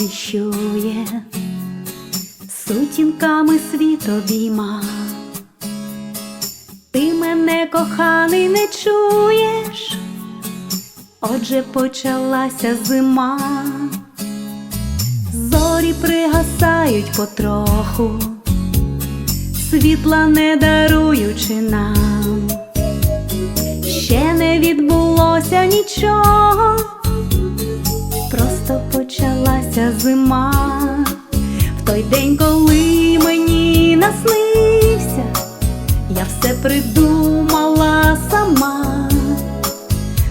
віщує, сутінками світ обійма. Ти мене, коханий, не чуєш, отже почалася зима, зорі пригасають потроху, світла не даруючи нам, ще не відбулося нічого, просто почалася зима, в той день, коли мені наснився. Я все придумала сама,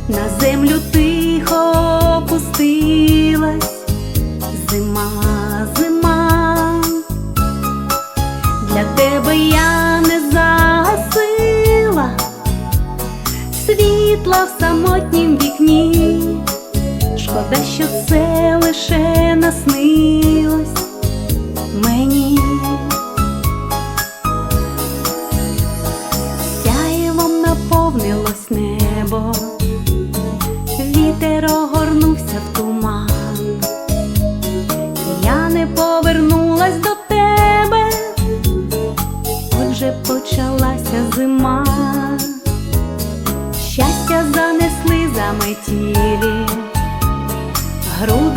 на землю тихо опустилась. Зима, зима, для тебе я не загасила світла в самотнім вікні, вітер огорнувся в туман. Я не повернулась до тебе, отже почалася зима. Щастя занесли заметілі, грудень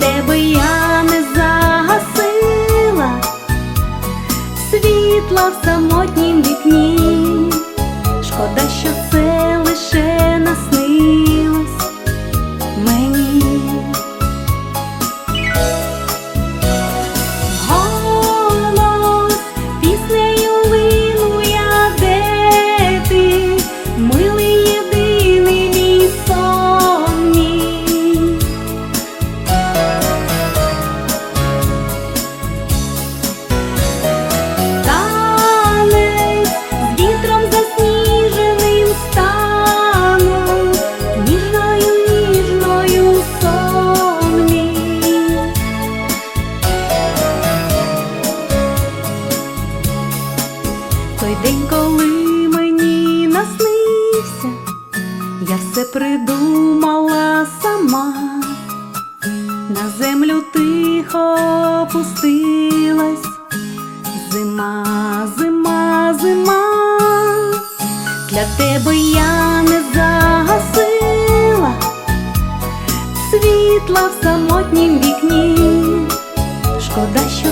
тебе я не загасила світла в самотнім вікні. Я все придумала сама, на землю тихо опустилась. Зима, зима, зима, для тебе я не загасила світла в самотнім вікні. Шкода, що